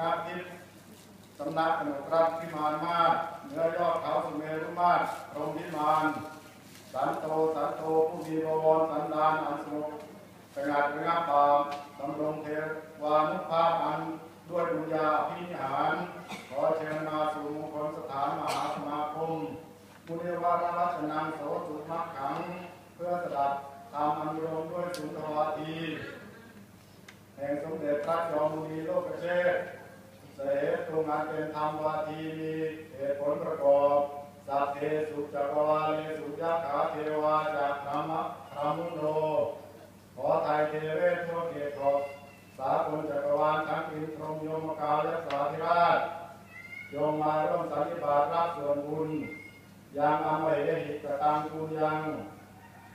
นาทิพย์สำนักขนกรัฐพิมานมาศเหนือยอดเขาสุเมรุมาศพรหมพิมานสันโตสันโตผู้มีบวรสันดานอันสงบสงัดระงับบาปดำรงเทวานุภาพอันด้วยบุญญาพินิหารขอเชิญมาสู่มงคลสถานมหาสมาคมมุนีวาระรัชนังโสสุมักขัง เพื่อสดับตามอันรมด้วยสุนทรวาทีแห่งสมเด็จพระจอมมุนีโลกเชษ เสตรงานเป็นธรรมวาทีมีเหตุผลประกอบสัพเพสุจักรวาเลสุยักขาเทวาจากธรรมะธรรมุโนขอไทยเทเวทั่วเขตขอบสากลจักรวาลทั้งอินทรมโยมกาและสาธิราชโยมมาร่วมสันนิบาตรับส่วนบุญยังอามหิหิกตังคุณยัง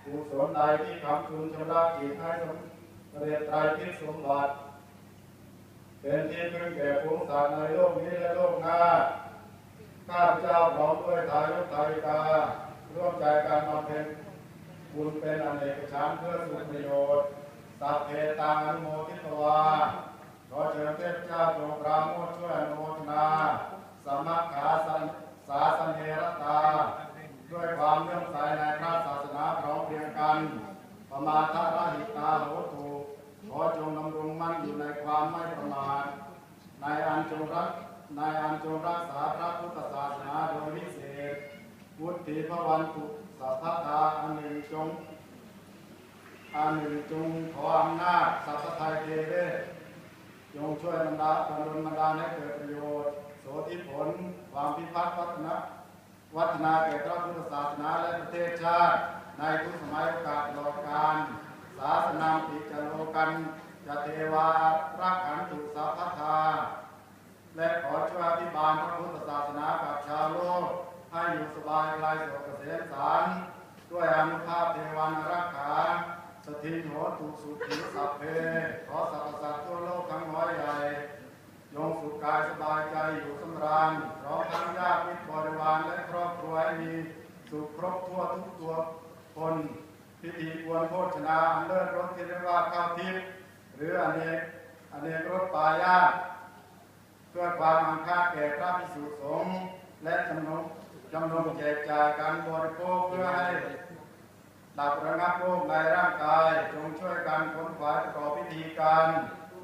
กุศลใดที่คำคุณชำระจิตให้สำเร็จไตรทิศสมบัติ เป็นที่พึ่งแก่ผู้สัตว์ในโลกนี้และโลกหน้า ข้าพเจ้าพร้อมด้วยทายกทายิกา ร่วมใจการบำเพ็ญบุญเป็นอเนกชานเพื่อสุขประโยชน์สัพเพตังอนุโมทิตวาขอเชิญเทพเจ้าจงปราโมทช่วยอนุโมทนาสมัคขาสันสาสนเนรตา ด้วยความเลื่อมใสในพระศาสนาพร้อมเพรียงกัน ประมาทาราหิตาโหตุข อจงดำรงมั่นอยู่ในความไม่ประมาทในอันจงรักในอันจงรักษาพระพุทธศาสนาโดยวิเศษวุฒิพระวันตุสัพพทาอันหนึ่งจงอันหนึ่งจงขออำนาจสัพพไทยเทเวจงช่วยบรรดาบรรลุบรรดาให้เกิดประโยชน์ โสธิผล ความพิพัฒน์วัฒนะวัฒนาแก่พระพุทธศาสนาและประเทศชาติ ในทุกสมัยโอกาสตลอดกาลาสนาปิจโลกันจะเทวารักขันตุสัพพทา และขอช่วยอภิบาลพระพุทธศาสนากับชาวโลก ให้อยู่สบายไร้โศกเกษมสารด้วยอนุภาพเทวันรักขาสถิตโหตุสุขีสัพเพ ขอสรรพสัตว์ทั่วโลกทั้งน้อยใหญ่ยงสุขกายสบายใจอยู่สำราญพร้อมทั้งญาติมิตรบริวารและครอบครัวให้มีสุขครบทั่วทุกตัวคน พิธีกวนโภชนาอันเลิศรสที่เรียกว่าข้าวทิพย์หรืออเนกอเนกรสปลายาเพื่อความอังคาแก่พระภิกษุสงฆ์และจำนวนจำนวนแจกจ่ายการบริโภคเพื่อให้ดับระงับโรคในร่างกายจงช่วยกันขนขวายประกอบพิธีการ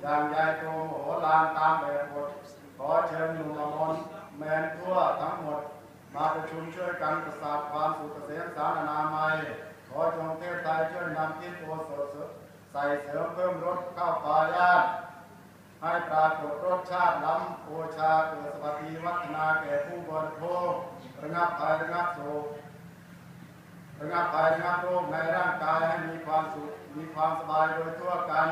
อย่างใหญ่โตโหฬารตามแบบบทขอเชิญหนุ่มอมรแมนทั่วทั้งหมด มาประชุมช่วยกันประสาทความสุขเกษมสารนามัย ขอจงเทพไทยช่วยนำที่โอสถใส่เสริมเพิ่มรสข้าวปลายาตให้ปรากฏรสชาติล้ำโอชาเกิดสวัสดีวัฒนาแก่ผู้บริโภคระงับภัยระงับโศกระงับภัยระงับโรคในร่างกายให้มีความสุขมีความสบายโดยทั่วกัน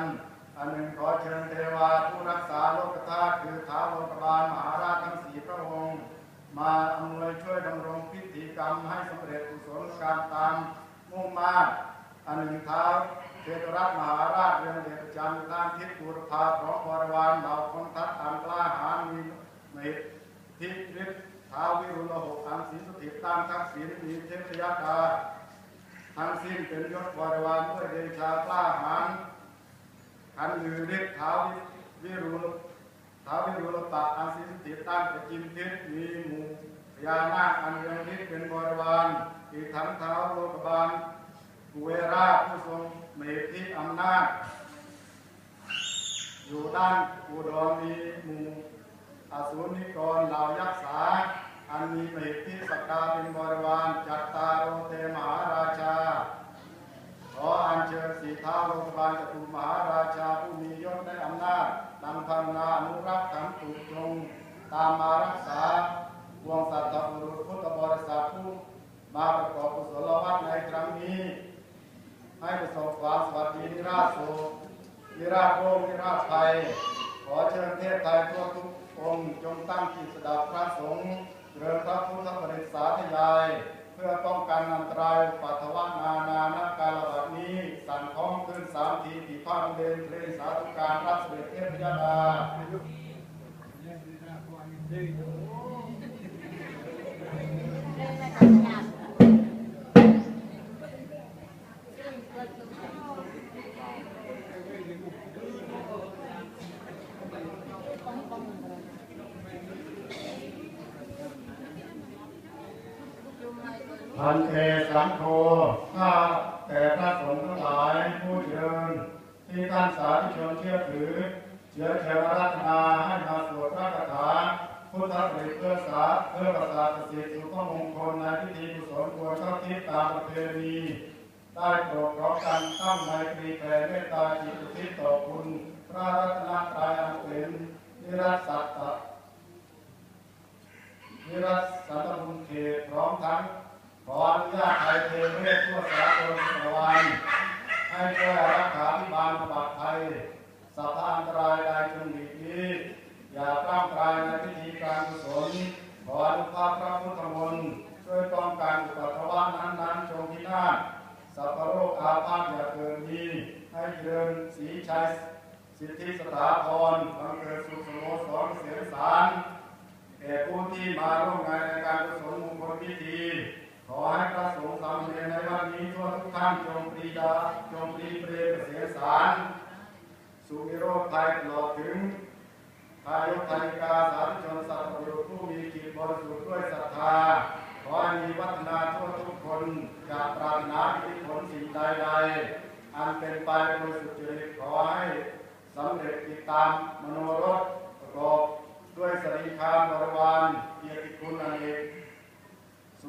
อันหนึ่งขอเชิญเทวาผู้รักษาโลกธาตุคือท้าวโลกบาลมหาราชทั้งสี่พระองค์ มาอำนวยช่วยดำรงพิธีกรรมให้สำเร็จกุศลการตาม มุ่งมาอันหนึ่งเท้าเทวรัตมหาราชเรืองเดชประจำด้านทิศบูรพาพร้อมบริวารเหล่าคนทัพอันกล้าหาญมีเมตทิฤทธิ์ท้าววิรุฬหกอันศีสถิตตามทักษิณมีเทพยดาทั้งสิ้นเป็นยศบริวารด้วยเดชากล้าหาญขันลือฤทธิ์ท้าววิรุลท้าววิรุลปะอาศิสติตั้งประจิมทิศมีหมู่ พญานาคอันเรืองทิศเป็นบริวารอีกทั้งท้าโลกบาลกุเวราผู้ทรงเมตทิอำนาจ อยู่ด้านอุดรมีหมู่อสูรนิกรเหล่ายักษ์สาอันมีเมตทิสักดาเป็นบริวารจัตตาโรเตมหาราชาขออัญเชิญสีท้าโลกบาลจตุมหาราชาผู้มียศและอำนาจดังพันนานุรักษ์ขันตุจงตามมารักษา วงสัตว์บุรุษพุทธบริษัทผู้มาประกอบกุศลวัตในครั้งนี้ ให้ประสบความสวัสดีนิราชโศกนิราชโรคนิราชภัยขอเชิญเทพไทยทั่วทุกองค์จงตั้งจิตสดับพระสงฆ์เริญพระพุทธบริษัทยาย เพื่อป้องกันอันตรายปัทวนานานาการระบาดนี้ สั่นคล้องขึ้นสามทีผีผ้าเดินเพลงสาธุการรับเสด็จเทพยดา พันเตสังโฆข้าแต่พระสงฆ์ทั้งหลายผู้เจริญที่ท่านสาธุชนเชื่อถือเชื้อเชิญรัตนาให้มาสวดพระคาถาพุทธบริเพื่อสาเพื่อประสาทสิทธิสุขมงคลในพิธีกุศลควรเข้าทิศตามประเพณีได้โปรดพร้อกันตั้งในปรีแผ่เมตตาจิตอุทิศต่อคุณ พระรัตนตรัยอันเป็นนิรัตสัตตะนิรัตสันตบุญเขตพร้อมทั้ง ขออนุญาตไทยเทเวศทั่วสากลจักรวาลให้ช่วยรักษาพิบาลปลอดภัยสัพพอันตรายใดจงหลีกลี่อย่าตั้งกายในพิธีการกุศลขออนุภาพพระพุทธมนต์ช่วยป้องกันอุปัตถวะนั้นๆจงพินาศสัพพะโรคอาพาธอย่าเกิดมีให้เจริญศรีชัยสิทธิสถาพรบังเกิดสุขสมโภชสเสียงสารแก่ผู้ที่มาร่วมงานในการกุศลมงคลพิธี ขอให้พระสงฆ์สามเณรในวันนี้ทั่วทุกท่านจงปรีดาจงปรีเปรมเสียสารสุนิโรธภัยตลอดถึงพายุธานิกาสาธุชนสัตว์ประโยชน์ผู้มีจิตบริสุทธิ์ด้วยศรัทธาขอให้มีวัฒนาทั่วทุกคนจากปรารถนาทธิผลสิ่งใดๆอันเป็นไปโดยสุจริตขอให้สำเร็จติดตามมโนรสประกอบด้วยสรีคามบริวารเกียรติคุณอันเอก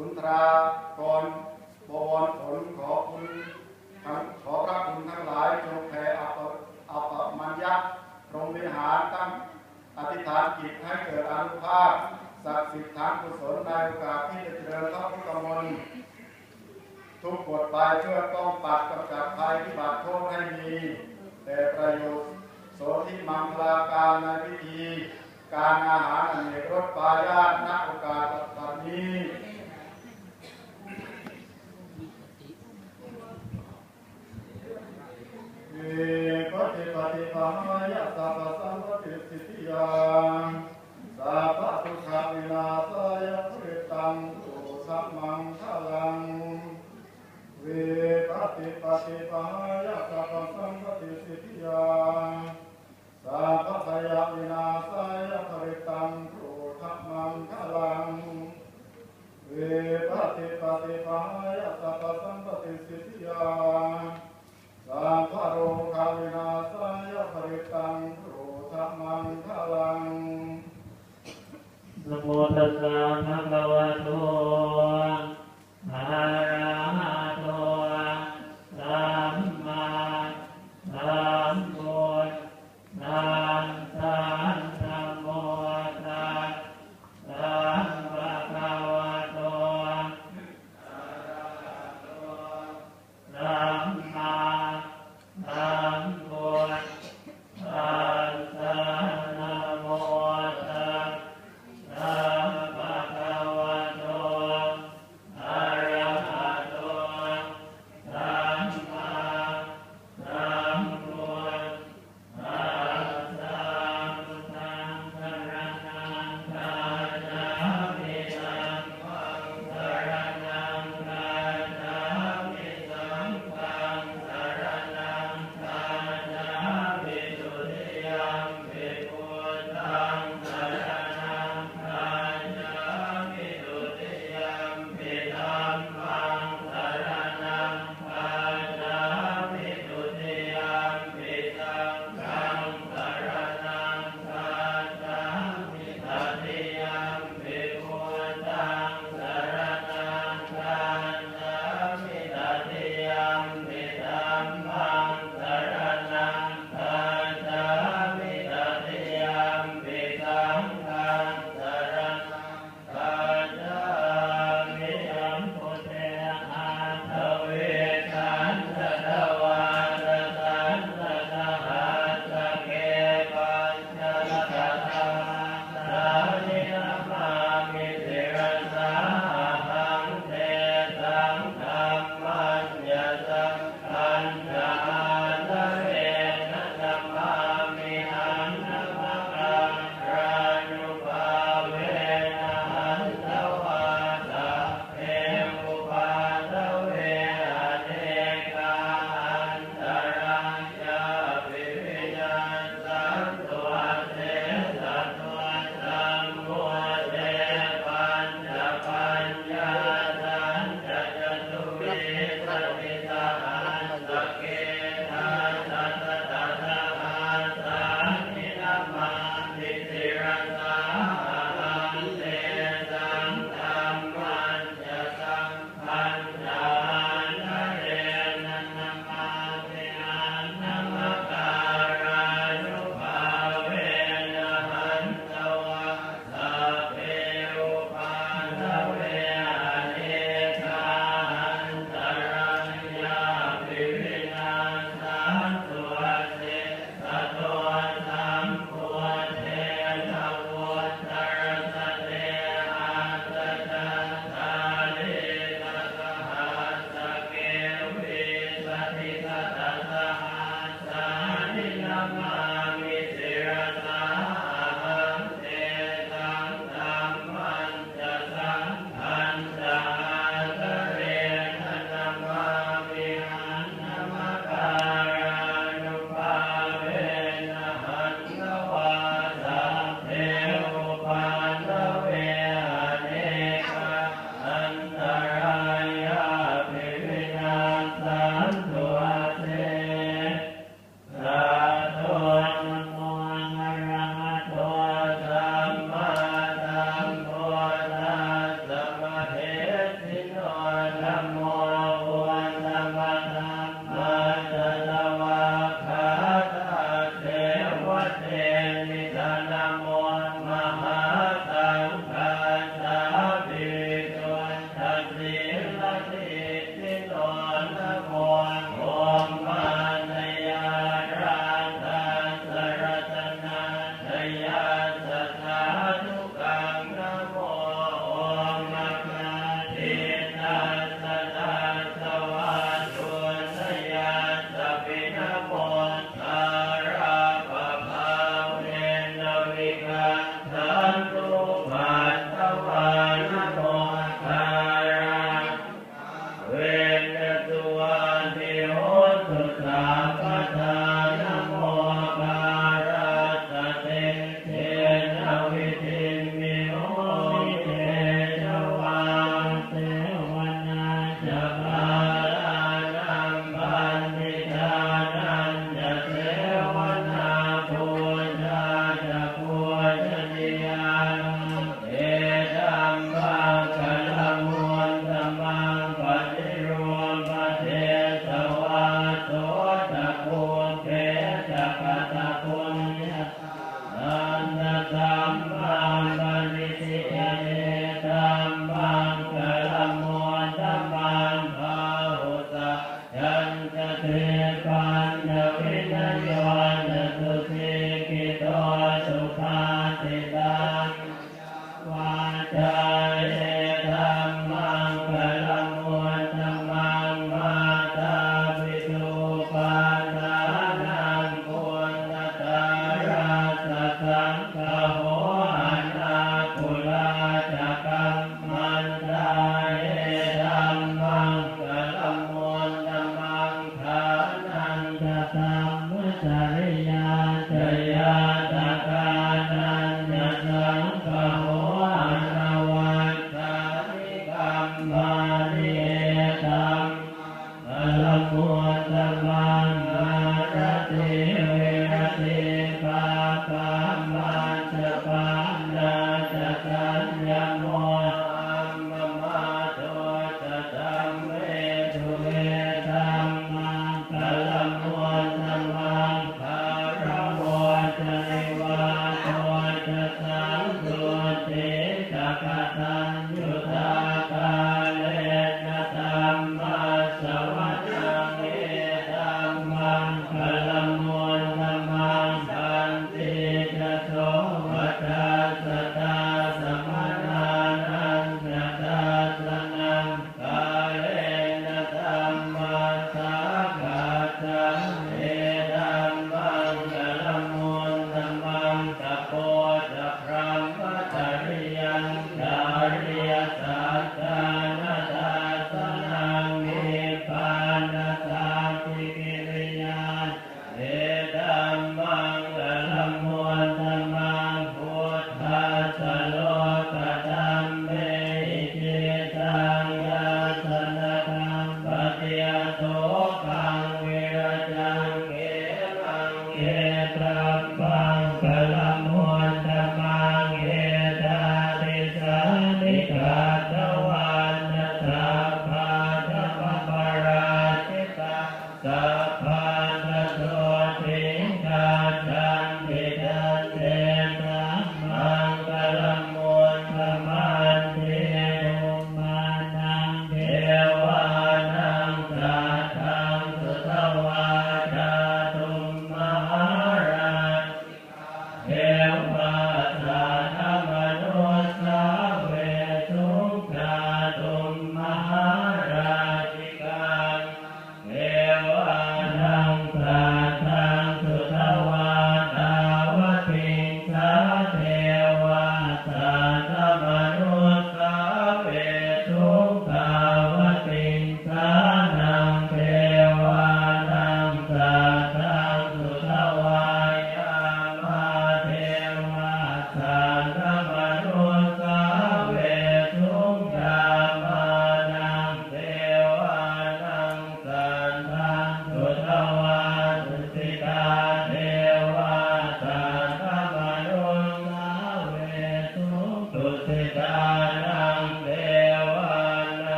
สุนทรากรบวรผลขอคุณทั้งขอพระคุณทั้งหลายจงแผ่อัปอัปมัญญะพรหมวิหารตั้งอธิษฐานจิตให้เกิดอนุภาพศักดิ์สิทธิ์ทางกุศลในโอกาสที่จะเจริญพระพุทธมนต์ทุกบทบาทช่วยป้องปัดกำจัดภัยพิบัติโทษให้มี แต่ประโยชน์โสธิมังคลาการในพิธี การอาหารอเนกรสปลายาตณโอ โมตัสสะภะคะวะโต